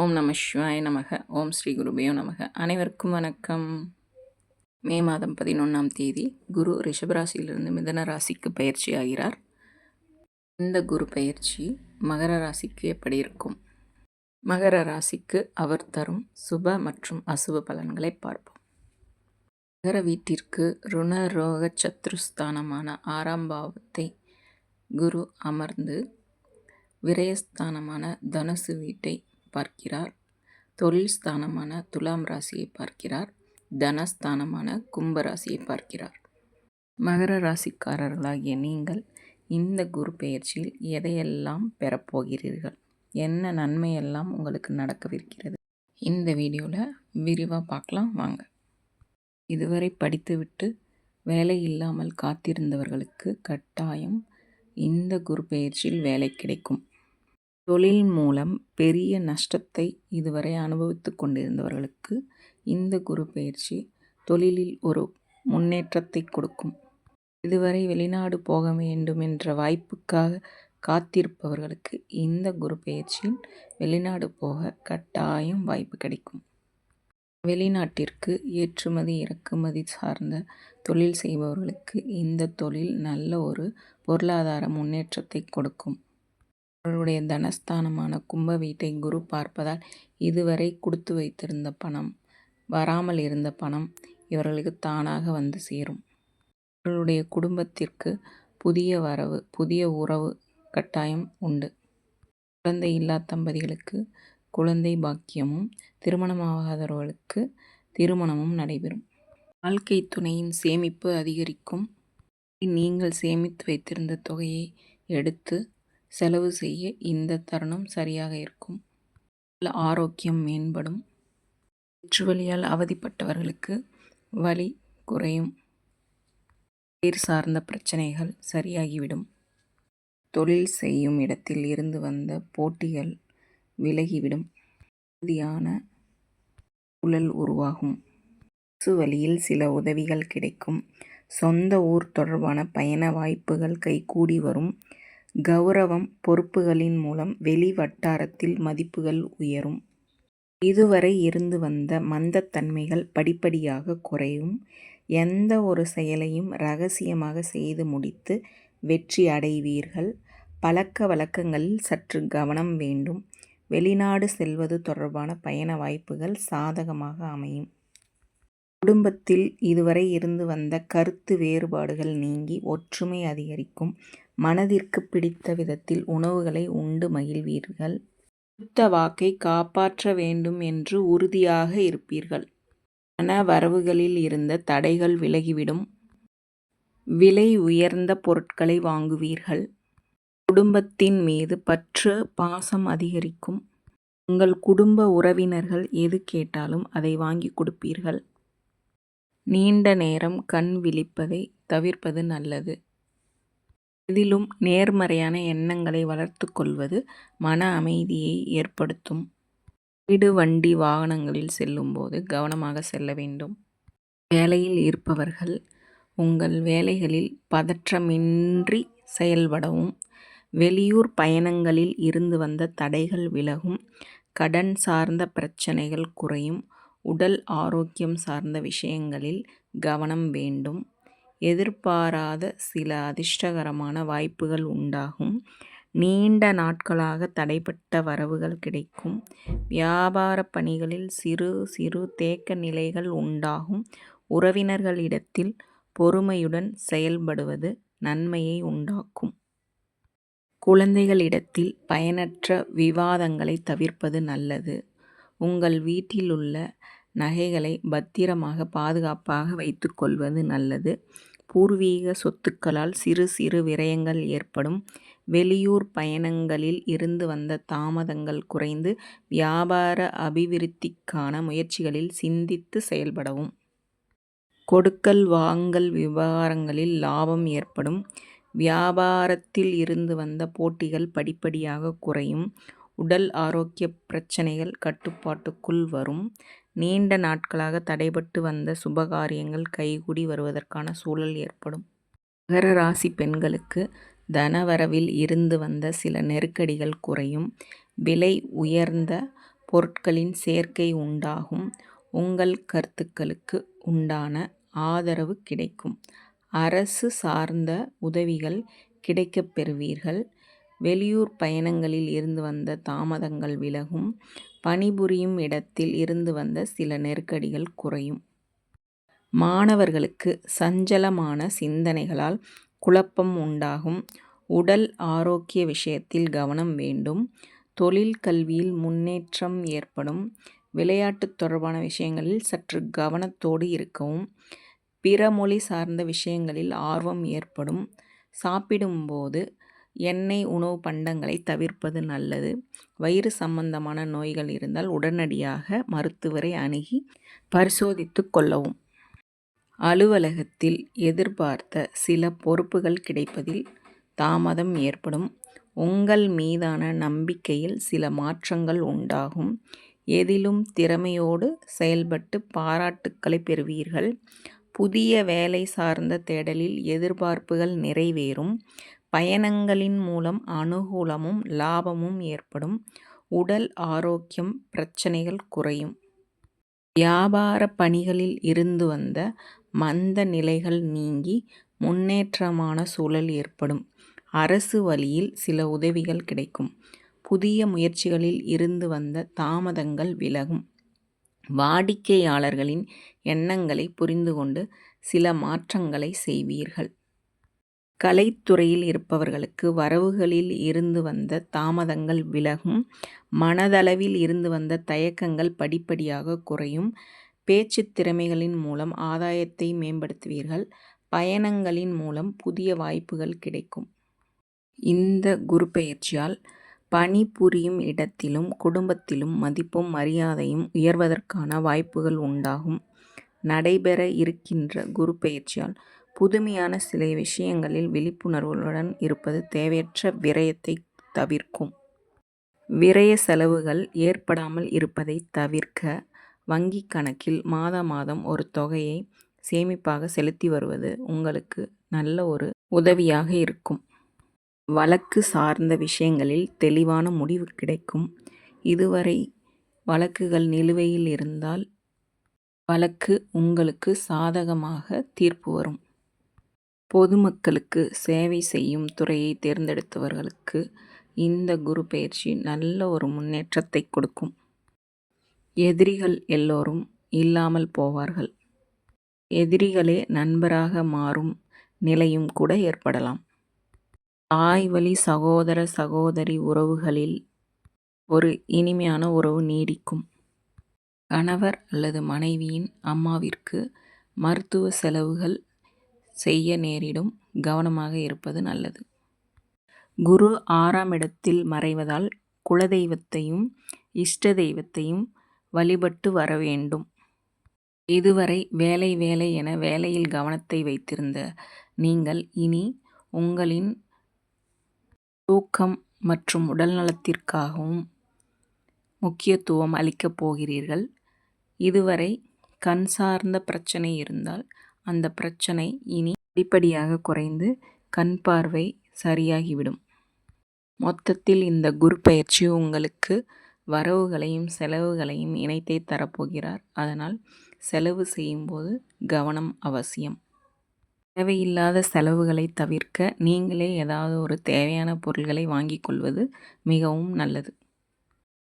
ஓம் நம சிவாய நமக ஓம் ஸ்ரீ குருபேயோ நமக. அனைவருக்கும் வணக்கம். மே மாதம் பதினொன்றாம் தேதி குரு ரிஷபராசியிலிருந்து மிதன ராசிக்கு பயிற்சி ஆகிறார். இந்த குரு பயிற்சி மகர ராசிக்கு எப்படி இருக்கும்? மகர ராசிக்கு அவர் தரும் சுப மற்றும் அசுப பலன்களை பார்ப்போம். மகர வீட்டிற்கு ருண ரோக சத்ருஸ்தானமான ஆறாம் பாவத்தை குரு அமர்ந்து விரயஸ்தானமான தனுசு வீட்டை பார்க்கிறார். தொழில் ஸ்தானமான துலாம் ராசியை பார்க்கிறார். தனஸ்தானமான கும்ப ராசியை பார்க்கிறார். மகர ராசிக்காரர்களாகிய நீங்கள் இந்த குரு பெயர்ச்சியில் எதையெல்லாம் பெறப்போகிறீர்கள்? என்ன நன்மையெல்லாம் உங்களுக்கு நடக்கவிருக்கிறது? இந்த வீடியோவில் விரிவாக பார்க்கலாம் வாங்க. இதுவரை படித்துவிட்டு வேலை இல்லாமல் காத்திருந்தவர்களுக்கு கட்டாயம் இந்த குரு பெயர்ச்சியில் வேலை கிடைக்கும். தொழில் மூலம் பெரிய நஷ்டத்தை இதுவரை அனுபவித்து கொண்டிருந்தவர்களுக்கு இந்த குரு பயிற்சி தொழிலில் ஒரு முன்னேற்றத்தை கொடுக்கும். இதுவரை வெளிநாடு போக வேண்டும் என்ற வாய்ப்புக்காக காத்திருப்பவர்களுக்கு இந்த குரு பயிற்சியில் வெளிநாடு போக கட்டாயம் வாய்ப்பு கிடைக்கும். வெளிநாட்டிற்கு ஏற்றுமதி இறக்குமதி சார்ந்த தொழில் செய்பவர்களுக்கு இந்த தொழில் நல்ல ஒரு பொருளாதார முன்னேற்றத்தை கொடுக்கும். அவர்களுடைய தனஸ்தானமான கும்ப வீட்டை குரு பார்ப்பதால் இதுவரை கொடுத்து வைத்திருந்த பணம் வராமல் இருந்த பணம் இவர்களுக்கு தானாக வந்து சேரும். இவர்களுடைய குடும்பத்திற்கு புதிய வரவு புதிய உறவு கட்டாயம் உண்டு. குழந்தை இல்லா தம்பதிகளுக்கு குழந்தை பாக்கியமும் திருமணமாகாதவர்களுக்கு திருமணமும் நடைபெறும். வாழ்க்கை துணையின் சேமிப்பு அதிகரிக்கும். நீங்கள் சேமித்து வைத்திருந்த தொகையை எடுத்து செலவு செய்ய இந்த தருணம் சரியாக இருக்கும். ஆரோக்கியம் மேம்படும். வயிற்றுவலியால் அவதிப்பட்டவர்களுக்கு வலி குறையும். உயிர் சார்ந்த பிரச்சனைகள் சரியாகிவிடும். தொழில் செய்யும் இடத்தில் இருந்து வந்த போட்டிகள் விலகிவிடும். உறுதியான சூழல் உருவாகும். வழியில் சில உதவிகள் கிடைக்கும். சொந்த ஊர் தொடர்பான பயண வாய்ப்புகள் கைகூடி வரும். கௌரவம் பொறுப்புகளின் மூலம் வெளி வட்டாரத்தில் மதிப்புகள் உயரும். இதுவரை இருந்து வந்த மந்தத்தன்மைகள் படிப்படியாக குறையும். எந்த ஒரு செயலையும் ரகசியமாக செய்து முடித்து வெற்றி அடைவீர்கள். பழக்க வழக்கங்களில் சற்று கவனம் வேண்டும். வெளிநாடு செல்வது தொடர்பான பயண வாய்ப்புகள் சாதகமாக அமையும். குடும்பத்தில் இதுவரை இருந்து வந்த கருத்து வேறுபாடுகள் நீங்கி ஒற்றுமை அதிகரிக்கும். மனதிற்கு பிடித்த விதத்தில் உணவுகளை உண்டு மகிழ்வீர்கள். கொடுத்த வாக்கை காப்பாற்ற வேண்டும் என்று உறுதியாக இருப்பீர்கள். பண வரவுகளில் இருந்த தடைகள் விலகிவிடும். விலை உயர்ந்த பொருட்களை வாங்குவீர்கள். குடும்பத்தின் மீது பற்று பாசம் அதிகரிக்கும். உங்கள் குடும்ப உறவினர்கள் எது கேட்டாலும் அதை வாங்கிக் கொடுப்பீர்கள். நீண்ட நேரம் கண் விழிப்பதை தவிர்ப்பது நல்லது. இதிலும் நேர்மறையான எண்ணங்களை வளர்த்து கொள்வது மன அமைதியை ஏற்படுத்தும். வீடு வண்டி வாகனங்களில் செல்லும்போது கவனமாக செல்ல வேண்டும். வேலையில் இருப்பவர்கள் உங்கள் வேலைகளில் பதற்றமின்றி செயல்படவும் வெளியூர் பயணங்களில் இருந்து வந்த தடைகள் விலகும். கடன் சார்ந்த பிரச்சனைகள் குறையும். உடல் ஆரோக்கியம் சார்ந்த விஷயங்களில் கவனம் வேண்டும். எதிர்பாராத சில அதிர்ஷ்டகரமான வாய்ப்புகள் உண்டாகும். நீண்ட நாட்களாக தடைப்பட்ட வரவுகள் கிடைக்கும். வியாபார பணிகளில் சிறு சிறு தேக்க நிலைகள் உண்டாகும். உறவினர்களிடத்தில் பொறுமையுடன் செயல்படுவது நன்மையை உண்டாக்கும். குழந்தைகளிடத்தில் பயனற்ற விவாதங்களை தவிர்ப்பது நல்லது. உங்கள் வீட்டிலுள்ள நகைகளை பத்திரமாக பாதுகாப்பாக வைத்துக்கொள்வது நல்லது. பூர்வீக சொத்துக்களால் சிறு சிறு விரயங்கள் ஏற்படும். வெளியூர் பயணங்களில் இருந்து வந்த தாமதங்கள் குறைந்து வியாபார அபிவிருத்திக்கான முயற்சிகளில் சிந்தித்து செயல்படவும். கொடுக்கல் வாங்கல் விவகாரங்களில் லாபம் ஏற்படும். வியாபாரத்தில் இருந்து வந்த போட்டிகள் படிப்படியாக குறையும். உடல் ஆரோக்கிய பிரச்சனைகள் கட்டுப்பாட்டுக்குள் வரும். நீண்ட நாட்களாக தடைபட்டு வந்த சுபகாரியங்கள் கைகூடி வருவதற்கான சூழல் ஏற்படும். மகர ராசி பெண்களுக்கு தனவரவில் இருந்து வந்த சில நெருக்கடிகள் குறையும். விலை உயர்ந்த பொருட்களின் சேர்க்கை உண்டாகும். உங்கள் கருத்துக்களுக்கு உண்டான ஆதரவு கிடைக்கும். அரசு சார்ந்த உதவிகள் கிடைக்கப் பெறுவீர்கள். வெளியூர் பயணங்களில் இருந்து வந்த தாமதங்கள் விலகும். பணிபுரியும் இடத்தில் இருந்து வந்த சில நெருக்கடிகள் குறையும். மாணவர்களுக்கு சஞ்சலமான சிந்தனைகளால் குழப்பம் உண்டாகும். உடல் ஆரோக்கிய விஷயத்தில் கவனம் வேண்டும். தொழில் கல்வியில் முன்னேற்றம் ஏற்படும். விளையாட்டு தொடர்பான விஷயங்களில் சற்று கவனத்தோடு இருக்கவும். பிற மொழி சார்ந்த விஷயங்களில் ஆர்வம் ஏற்படும். சாப்பிடும்போது எண்ணெய் உணவு பண்டங்களை தவிர்ப்பது நல்லது. வயிறு சம்பந்தமான நோய்கள் இருந்தால் உடனடியாக மருத்துவரை அணுகி பரிசோதித்து கொள்ளவும். அலுவலகத்தில் எதிர்பார்த்த சில பொறுப்புகள் கிடைப்பதில் தாமதம் ஏற்படும். உங்கள் மீதான நம்பிக்கையில் சில மாற்றங்கள் உண்டாகும். எதிலும் திறமையோடு செயல்பட்டு பாராட்டுக்களை பெறுவீர்கள். புதிய வேலை சார்ந்த தேடலில் எதிர்பார்ப்புகள் நிறைவேறும். பயணங்களின் மூலம் அனுகூலமும் லாபமும் ஏற்படும். உடல் ஆரோக்கியம் பிரச்சனைகள் குறையும். வியாபார பணிகளில் இருந்து வந்த மந்த நிலைகள் நீங்கி முன்னேற்றமான சூழல் ஏற்படும். அரசு வழியில் சில உதவிகள் கிடைக்கும். புதிய முயற்சிகளில் இருந்து வந்த தாமதங்கள் விலகும். வாடிக்கையாளர்களின் எண்ணங்களை புரிந்து கொண்டு சில மாற்றங்களை செய்வீர்கள். கலைத்துறையில் இருப்பவர்களுக்கு வரவுகளில் இருந்து வந்த தாமதங்கள் விலகும். மனதளவில் இருந்து வந்த தயக்கங்கள் படிப்படியாக குறையும். பேச்சு திறமைகளின் மூலம் ஆதாயத்தை மேம்படுத்துவீர்கள். பயணங்களின் மூலம் புதிய வாய்ப்புகள் கிடைக்கும். இந்த குருபெயர்ச்சியால் பணிபுரியும் இடத்திலும் குடும்பத்திலும் மதிப்பும் மரியாதையும் உயர்வதற்கான வாய்ப்புகள் உண்டாகும். நடைபெற இருக்கின்ற குருபெயர்ச்சியால் புதுமையான சில விஷயங்களில் விழிப்புணர்வுடன் இருப்பது தேவையற்ற விரயத்தை தவிர்க்கும். விரய செலவுகள் ஏற்படாமல் இருப்பதை தவிர்க்க வங்கி கணக்கில் மாதா மாதம் ஒரு தொகையை சேமிப்பாக செலுத்தி வருவது உங்களுக்கு நல்ல ஒரு உதவியாக இருக்கும். வழக்கு சார்ந்த விஷயங்களில் தெளிவான முடிவு கிடைக்கும். இதுவரை வழக்குகள் நிலுவையில் இருந்தால் வழக்கு உங்களுக்கு சாதகமாக தீர்ப்பு வரும். பொதுமக்களுக்கு சேவை செய்யும் துறையை தேர்ந்தெடுத்தவர்களுக்கு இந்த குருபெயர்ச்சி நல்ல ஒரு முன்னேற்றத்தை கொடுக்கும். எதிரிகள் எல்லோரும் இல்லாமல் போவார்கள். எதிரிகளே நண்பராக மாறும் நிலையும் கூட ஏற்படலாம். தாய்வழி சகோதர சகோதரி உறவுகளில் ஒரு இனிமையான உறவு நீடிக்கும். கணவர் அல்லது மனைவியின் அம்மாவிற்கு மருத்துவ செலவுகள் செய்ய நேரிடும். கவனமாக இருப்பது நல்லது. குரு ஆறாம் இடத்தில் மறைவதால் குலதெய்வத்தையும் இஷ்ட தெய்வத்தையும் வழிபட்டு வர வேண்டும். இதுவரை வேலை வேலை என வேலையில் கவனத்தை வைத்திருந்த நீங்கள் இனி உங்களின் தூக்கம் மற்றும் உடல்நலத்திற்காகவும் முக்கியத்துவம் அளிக்கப் போகிறீர்கள். இதுவரை கண் சார்ந்த பிரச்சனை இருந்தால் அந்த பிரச்சனை இனி படிப்படியாக குறைந்து கண் பார்வை சரியாகிவிடும். மொத்தத்தில் இந்த குருபெயர்ச்சி உங்களுக்கு வரவுகளையும் செலவுகளையும் இணைத்தே தரப்போகிறார். அதனால் செலவு செய்யும் போது கவனம் அவசியம். தேவையில்லாத செலவுகளை தவிர்க்க நீங்களே ஏதாவது ஒரு தேவையான பொருள்களை வாங்கிக் கொள்வது மிகவும் நல்லது.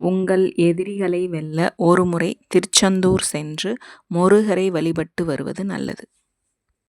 உங்கள் எதிரிகளை வெல்ல ஒருமுறை திருச்செந்தூர் சென்று முருகரை வழிபட்டு வருவது நல்லது.